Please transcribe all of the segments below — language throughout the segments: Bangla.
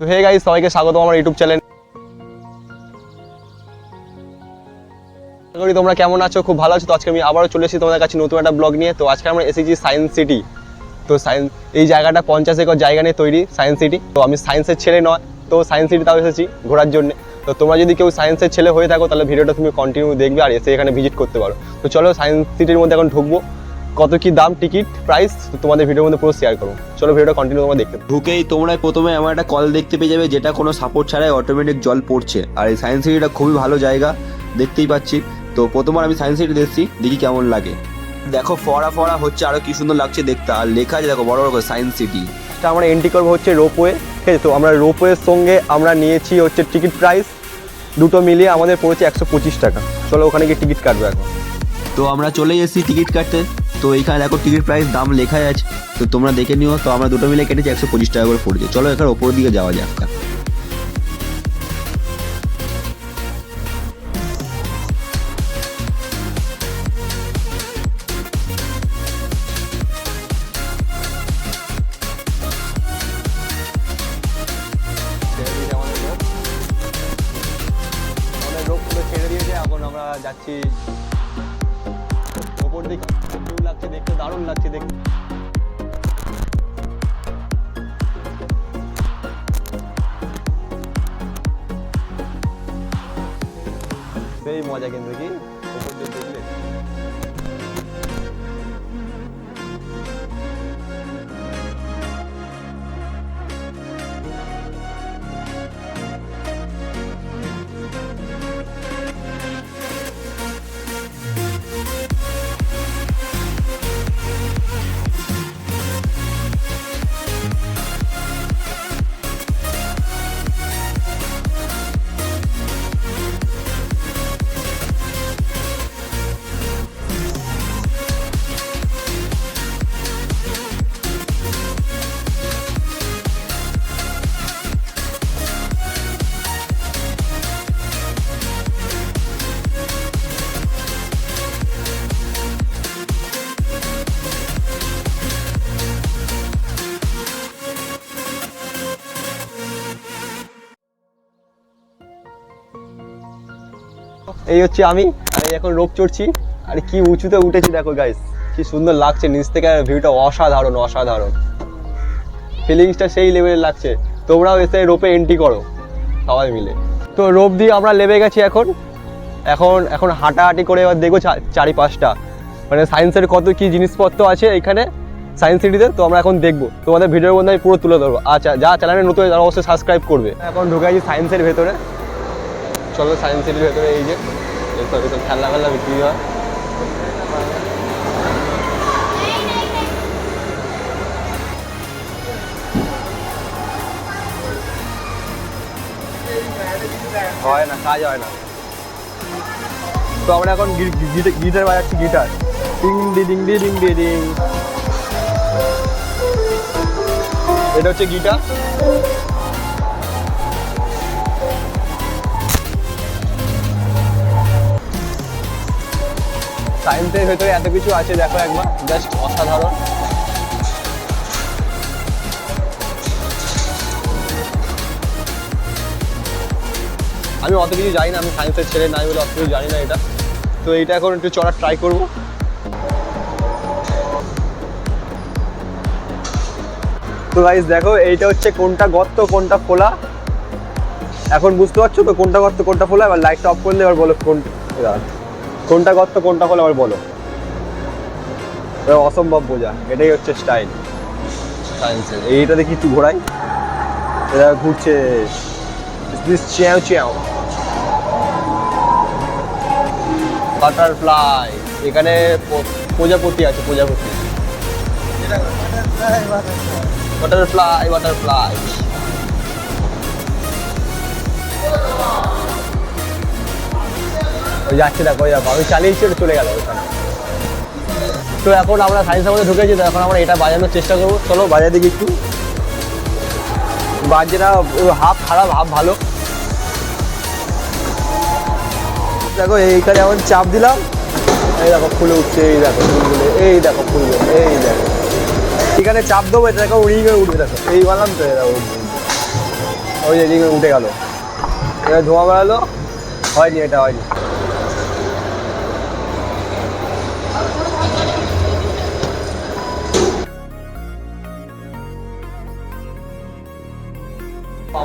তো হে গাইস, সবাইকে স্বাগত আমার ইউটিউব চ্যানেল। করি তোমরা কেমন আছো? খুব ভালো আছো? তো আজকে আমি আবারও চলে এসেছি তোমাদের কাছে নতুন একটা ব্লগ নিয়ে। তো আজকে আমরা এসেছি সায়েন্স সিটি। তো সায়েন্স এই জায়গাটা পঞ্চাশ একর জায়গা নিয়ে তৈরি সায়েন্স সিটি। তো আমি সায়েন্সের ছেলে নয়, তো সায়েন্স সিটি তাও এসেছি ঘোরার জন্য। তো তোমরা যদি কেউ সায়েন্সের ছেলে হয়ে থাকো, তাহলে ভিডিওটা তুমি কন্টিনিউ দেখবে আর এসে এখানে ভিজিট করতে পারো। তো চলো সায়েন্স সিটির মধ্যে এখন ঢুকবো। কত কি দাম টিকিট প্রাইস তোমাদের ভিডিওর মধ্যে পুরো শেয়ার করো। চলো ভিডিওটা কন্টিনিউ তোমরা দেখতে ঢুকেই তোমরা প্রথমে আমার একটা কল দেখতে পেয়ে যাবে যেটা কোনো সাপোর্ট ছাড়াই অটোমেটিক জল পড়ছে। আর এই সায়েন্স সিটিটা খুবই ভালো জায়গা দেখতেই পাচ্ছি। তো প্রথমবার আমি সায়েন্স সিটি দেখছি দেখি কেমন লাগে। দেখো ফরা ফরা হচ্ছে আরও কি সুন্দর লাগছে দেখতে। আর লেখা আছে দেখো বড় বড় করে সায়েন্স সিটি তা আমরা এন্ট্রি করব হচ্ছে রোপওয়ে ঠিক আছে? তো আমরা রোপওয়ের সঙ্গে আমরা নিয়েছি হচ্ছে টিকিট প্রাইস দুটো মিলিয়ে আমাদের পড়েছে একশো পঁচিশ টাকা। চলো ওখানে গিয়ে টিকিট কাটবো এখন। তো আমরা চলে এসেছি টিকিট কাটতে। তো এখানে দেখো টিকিট প্রাইস দাম লেখাই আছে। তো তোমরা দেখে নিও, তো আমরা দুটো মিলে কেটেছি, একশো পঁচিশ টাকা করে পড়েছে। চলো এখানে ওপর দিকে যাওয়া যাক। দিয়েছে, এখন আমরা যাচ্ছি ওপর দিকে লাগছে দেখতে দারুণ লাগছে দেখতে। সেই মজা কিন্তু কি? এই হচ্ছে আমি আমি এখন রোপ চড়ছি, আর কি উঁচুতে উঠেছি দেখো গাইস কি সুন্দর লাগছে, নিচ থেকে ভিউটা অসাধারণ অসাধারণ। ফিলিংসটা সেই লেভেলের লাগছে, তোমরাও এসে রোপে এন্ট্রি করো, সবাই মিলে। তো রোপ দিয়ে আমরা লেবে গেছি এখন এখন এখন হাঁটাহাঁটি করে এবার দেখব চা- চারিপাশটা। মানে সায়েন্সের কত কি জিনিসপত্র আছে এখানে সায়েন্স সিটিতে তো আমরা এখন দেখব। তোমাদের ভিডিওর মধ্যে আমি পুরো তুলে ধরবো। আচ্ছা যা চ্যানেলে নতুন তারা অবশ্যই সাবস্ক্রাইব করবে। এখন ঢুকে আছি সায়েন্সের ভেতরে। চলো সায়েন্স সিটির ভেতরে এই যে। এসব এসব খেলনা খেলনা বিক্রি হয়। হয় না, কাজ হয় না। তো আমরা এখন গিটার বাজাচ্ছি, গিটার। ডি, ডিং ডি, ডিং। এটা হচ্ছে গিটার। সায়েন্সের ভেতরে এত কিছু আছে, দেখো একবার জাস্ট অসাধারণ। আমি অত কিছু জানি না, আমি সায়েন্সের ছেলে নাই বলে অত কিছু জানি না এটা। তো এইটা এখন একটু চড়ার ট্রাই করব। তো গাইস দেখো, এইটা হচ্ছে কোনটা গর্ত, কোনটা খোলা? এখন বুঝতে পারছ তো কোনটা গর্ত, কোনটা খোলা? এবার লাইটটা অফ করলে এবার বলো কোন দাঁড়ান। কোনটা গর্ত কোনটা খোলা এবার বলো। অসম্ভব বোঝা। এটাই হচ্ছে স্টাইল সায়েন্সের এইটা দেখি একটু ঘোরাই। এটা ঘুরছে। চ্যাও চ্যাও বাটারফ্লাই এখানে প্রজাপতি আছে প্রজাপতি। বাটারফ্লাই বাটারফ্লাই ওই যাচ্ছে দেখো ওই দেখো, আমি চালিয়েছি ওটা চলে গেল ওখানে। তো এখন আমরা সায়েন্সের মধ্যে ঢুকেছি, তো এখন আমরা এটা বাজানোর চেষ্টা করব। চলো, বাজার দিকে একটু। বাজনা হাফ খারাপ হাফ ভালো। দেখো, এইখানে এমন চাপ দিলাম। এই দেখো, ফুলে উঠছে, এই দেখো, ফুলগুলো, এই দেখো, ফুলগুলো, এই দেখো। এখানে চাপ দেবো, এটা দেখো, উড়িয়ে গিয়ে উঠবে, দেখো। এই বললাম তো দেখো ওই এদিকে উঠে গেল। এটা ধোঁয়া বেড়ালো। হয়নি, এটা হয়নি।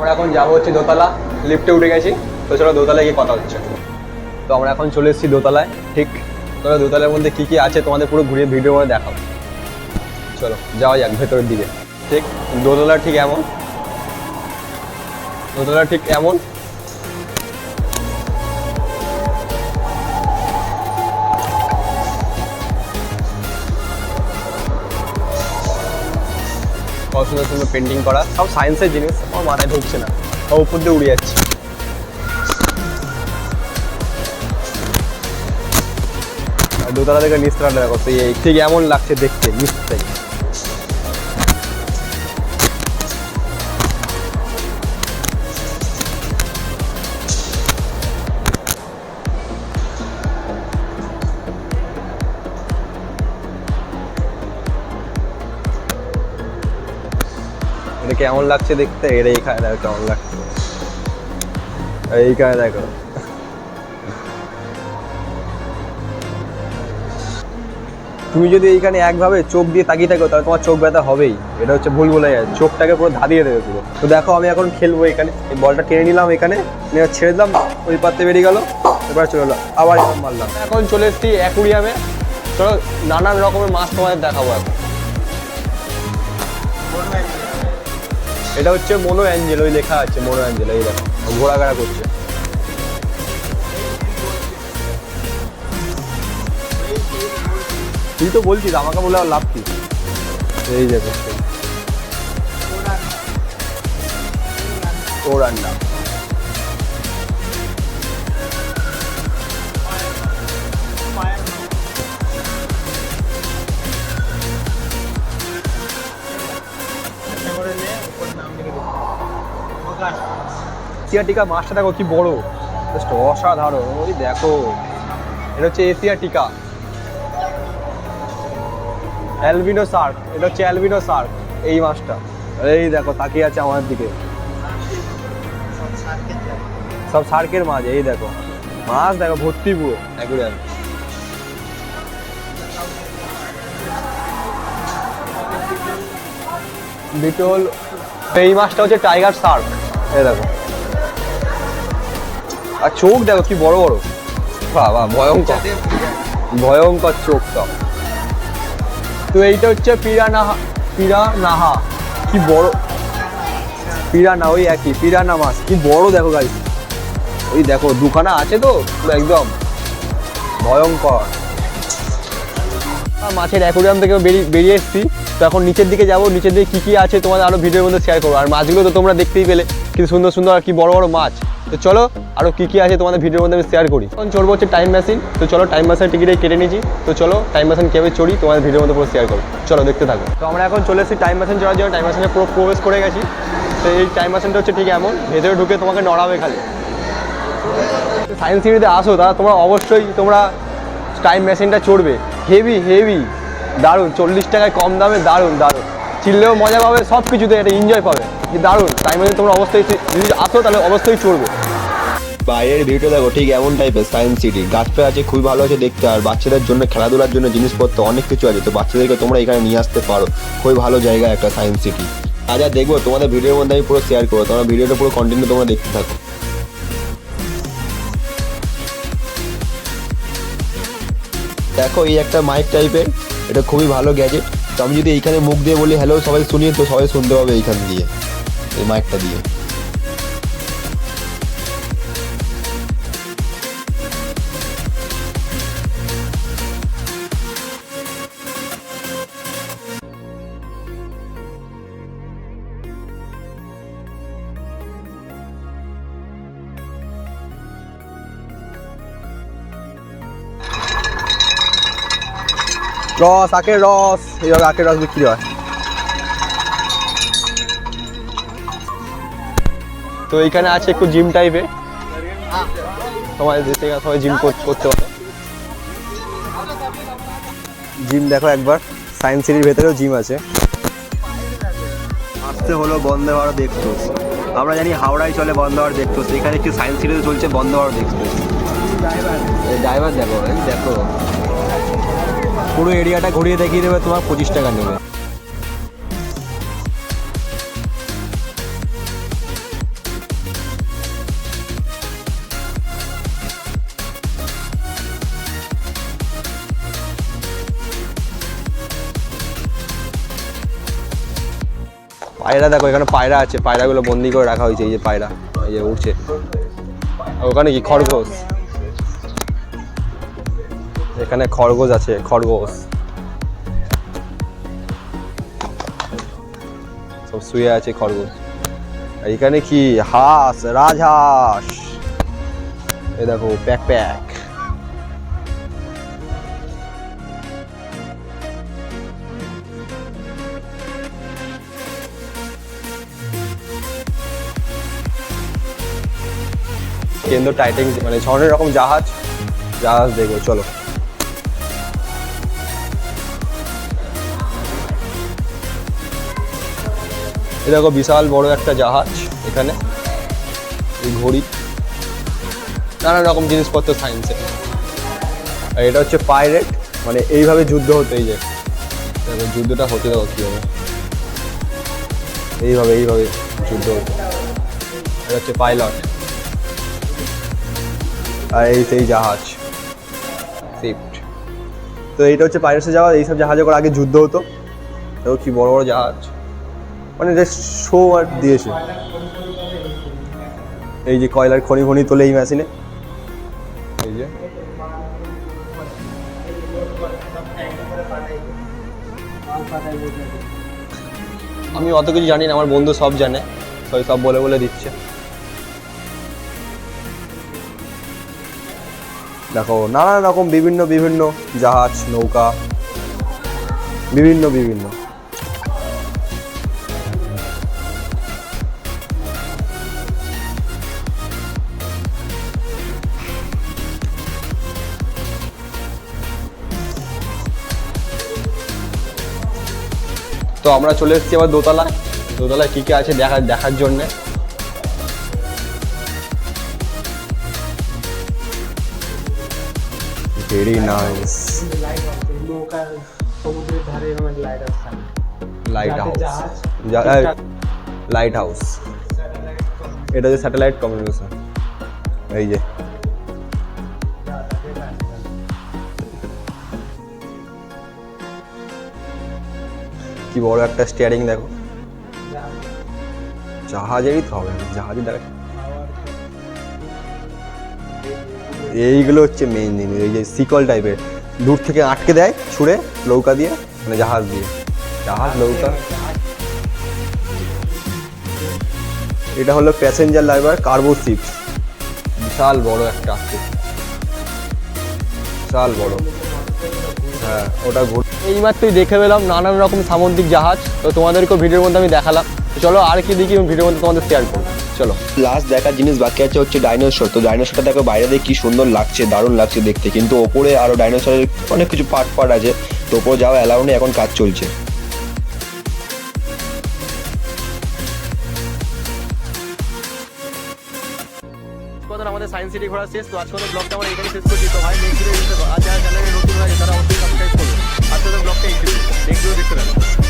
আমরা এখন যাব হচ্ছে দোতলা লিফটে উঠে গেছি। তো চলো দোতলায় গিয়ে কথা হচ্ছে। তো আমরা এখন চলে এসেছি দোতলায়, ঠিক? তবে দোতলার মধ্যে কী কী আছে তোমাদের পুরো ঘুরিয়ে ভিডিও করে দেখাও। চলো, যাওয়া যাক ভেতরের দিকে। ঠিক? দোতলা ঠিক এমন। দোতলা ঠিক এমন। কত সুন্দর সুন্দর পেন্টিং করা, সব সায়েন্সের জিনিস, আমার মাথায় ঢুকছে না। সব উপর দিয়ে উড়ে যাচ্ছে। দোতলা থেকে নিচতলাটা দেখো, সেই এই ঠিক এমন লাগছে দেখতে এটা কেমন লাগছে দেখতে? এটা এইখানে দেখো, কেমন লাগছে। এইখানে দেখো। তুমি যদি এইখানে একভাবে চোখ দিয়ে তাকিয়ে থাকো, তাহলে তোমার চোখ ব্যথা হবেই। এটা হচ্ছে ভুল বলে যায় চোখটাকে পুরো ধাঁধিয়ে দেবে পুরো। তো দেখো, আমি এখন খেলব এখানে। এই বলটা টেনে নিলাম এখানে। ছেড়ে দিলাম, ওই পাত্রে বেরিয়ে গেল। এবার চলে এলো, আবার এখন মারলাম। এখন চলে এসেছি অ্যাকুরিয়ামে। চলো, নানান রকমের মাছ তোমাদের দেখাবো এখন। এটা হচ্ছে মনো অ্যাঞ্জেল ওই লেখা আছে, মনো অ্যাঞ্জেল, এই দেখো ঘোরাঘাড়া করছে। তুই তো বলছিস, আমাকে বলে আর লাভ কি? এই যে দেখো। ওরান্ডা এশিয়া টিকা মাছটা দেখো কি বড়। জাস্ট অসাধারণ, ওই দেখো। এটা হচ্ছে এশিয়া টিকা অ্যালবিনো সার্ক, এটা হচ্ছে অ্যালবিনো সার্ক, এই মাছটা। এই দেখো, তাকিয়ে আছে আমার দিকে। সব সার্কের মাছ, এই দেখো। মাছ দেখো, ভর্তি পুরো অ্যাকুরিয়াম বিটল, এই মাছটা হচ্ছে টাইগার সার্ক, এই দেখো। আর চোখ দেখো কি বড় বড়। বাবা ভয়ঙ্কর। ভয়ঙ্কর চোখ সব তো এইটা হচ্ছে পিরানাহা পিরানাহা। কি বড়। পিরানা ওই একই পিরানা মাছ। কি বড় দেখো গাড়ি। ওই দেখো দুখানা আছে তো একদম। ভয়ঙ্কর। মাছের অ্যাকোরিয়াম থেকে বেরিয়ে বেরিয়ে এসেছি। তো এখন নিচের দিকে যাব নিচের দিকে কী কী আছে তোমাদের আরও ভিডিওর মধ্যে শেয়ার করব। আর মাছগুলো তো তোমরা দেখতেই পেলে। কি সুন্দর সুন্দর আর কি বড় বড় মাছ। তো চলো আরও কী কী আছে তোমাদের ভিডিওর মধ্যে আমি শেয়ার করি। এখন চলবো হচ্ছে টাইম মেশিন তো চলো টাইম মেশিনের টিকিটে কেটে নিয়েছি। তো চলো টাইম মেশিন কীভাবে চড়ি তোমাদের ভিডিওর মধ্যে পুরো শেয়ার করো। চলো দেখতে থাকো। তো আমরা এখন চলে এসেছি টাইম মেশিন চড়ার জন্য। টাইম মেশিনে পুরো প্রবেশ করে গেছি। তো এই টাইম মেশিনটা হচ্ছে ঠিক এমন, ভেতরে ঢুকে তোমাকে নড়াবে খালি। সায়েন্স সিটিতে আসো তারা তোমরা অবশ্যই তোমরা টাইম মেশিনটা চড়বে। হেভি হেভি দারুণ। চল্লিশ টাকায় কম দামে দারুণ দারুণ। চিনলেও মজা পাবে সব কিছুতে এটা এনজয় পাবে। দারুণ। টাইম মেশিন তোমরা অবশ্যই, যদি আসো তাহলে অবশ্যই চড়বে। বাইরের ভিউটা দেখো, ঠিক এমন টাইপের সায়েন্স সিটি গাছপালা আছে, খুবই ভালো আছে দেখতে, আর বাচ্চাদের জন্য খেলাধুলার জন্য জিনিসপত্র অনেক কিছু আছে, তো বাচ্চাদেরকে তোমরা এখানে নিয়ে আসতে পারো। খুবই ভালো জায়গা একটা সায়েন্স সিটি আর যা দেখব, তোমাদের ভিডিওর মধ্যে আমি পুরো শেয়ার করব, তোমরা ভিডিওটা পুরো কন্টিনিউ তোমরা দেখতে থাকো। দেখো, এই একটা মাইক টাইপের এটা খুবই ভালো গ্যাজেট তো আমি যদি এইখানে মুখ দিয়ে বলি হ্যালো সবাই শুনি তো সবাই শুনতে পাবে এইখান দিয়ে, এই মাইকটা দিয়ে। রস, আখের রস, এইভাবে আখের রস বিক্রি হয়। তো এইখানে আছে একটু জিম টাইপের সবাই যেতে সবাই জিম করতে পারে। জিম দেখো একবার সায়েন্স সিটির ভেতরেও জিম আছে। আসতে হলো বন্দে ভারত এক্সপ্রেস আমরা জানি হাওড়ায় চলে বন্ধ হওয়ার এক্সপ্রেস এখানে একটি সায়েন্স সিটিতে চলছে বন্ধ হওয়ার এক্সপ্রেস ড্রাইভার দেখো দেখো। পুরো এরিয়াটা ঘুরিয়ে দেখিয়ে দেবে, তোমার পঁচিশ টাকা নেবে। পায়রা দেখো, এখানে পায়রা আছে, পায়রাগুলো বন্দি করে রাখা হয়েছে, এই যে পায়রা, এই যে উঠছে। ওখানে কি খরগোশ? এখানে খরগোশ আছে, খরগোশ। সব শুয়ে আছে খরগোশ। এখানে কি? হাঁস, রাজহাঁস। এ দেখো, প্যাক প্যাক। কেন্দ্র টাইটিং মানে ছ রকম জাহাজ জাহাজ দেখব, চলো। এই দেখো বিশাল বড় একটা জাহাজ এখানে, এই ঘড়ি। নানা রকম জিনিসপত্র সায়েন্সে আর এটা হচ্ছে পাইরেট মানে এইভাবে যুদ্ধ হতেই এই যে দেখো যুদ্ধটা হতে দেখো কীভাবে। এইভাবে এইভাবে যুদ্ধ হতো এটা হচ্ছে পাইলট আর এই সেই জাহাজ শিফট তো এইটা হচ্ছে পাইরেটসে জাহাজ, এইসব জাহাজে করে আগে যুদ্ধ হতো। দেখো কি বড় বড় জাহাজ। মানে যে শো আর দিয়েছে। এই যে কয়লার খনি খনি তোলে এই মেশিনে এই যে। আমি অত কিছু জানি না, আমার বন্ধু সব জানে। সবাই সব বলে বলে দিচ্ছে। দেখো, নানান রকম বিভিন্ন বিভিন্ন জাহাজ, নৌকা, বিভিন্ন বিভিন্ন। তো আমরা চলে এসেছি আবার দোতলায়। দোতলায় কী কী আছে দেখা দেখার জন্যে। Very nice lighthouse lighthouse এটা হচ্ছে স্যাটেলাইট কমিউনিকেশন এই যে। কি বড় একটা স্টিয়ারিং দেখো। জাহাজেরই তো হবে জাহাজের দেখা। এইগুলো হচ্ছে মেইন জিনিস, এই যে সিকল টাইপের দূর থেকে আটকে দেয়, ছুঁড়ে নৌকা দিয়ে মানে জাহাজ দিয়ে। জাহাজ, নৌকা। এটা হলো প্যাসেঞ্জার লাইভার কার্গো শিপ বিশাল বড় একটা আছে বিশাল বড়। হ্যাঁ ওটা ঘুর এইমাত্রই দেখে পেলাম নানান রকম সামুদ্রিক জাহাজ। তো তোমাদেরকেও ভিডিওর মধ্যে আমি দেখালাম। চলো আর কি দেখি ভিডিওর মধ্যে তোমাদের শেয়ার করব। চলো। লাস্ট দেখার জিনিস বাকি আছে হচ্ছে ডাইনোসর তো ডাইনোসরটা দেখো বাইরে দিয়ে কি সুন্দর লাগছে দারুণ লাগছে দেখতে। কিন্তু ওপরে আরও ডাইনোসরের অনেক কিছু পার্ট পার্ট আছে। তো ওপরে যাওয়া অ্যালাউ নেই এখন কাজ চলছে। সিটি ঘোরা শেষ, তো আজকে ব্লগটা আমরা এখানে শেষ করছি। তো ভাই নেক্সট ভিডিও আর যারা চ্যানেলে নতুন হয়েছে তারা অবশ্যই সাবস্ক্রাইব আর তোদের ব্লগটা এই নেক্সট ভিডিও দেখতে পাবো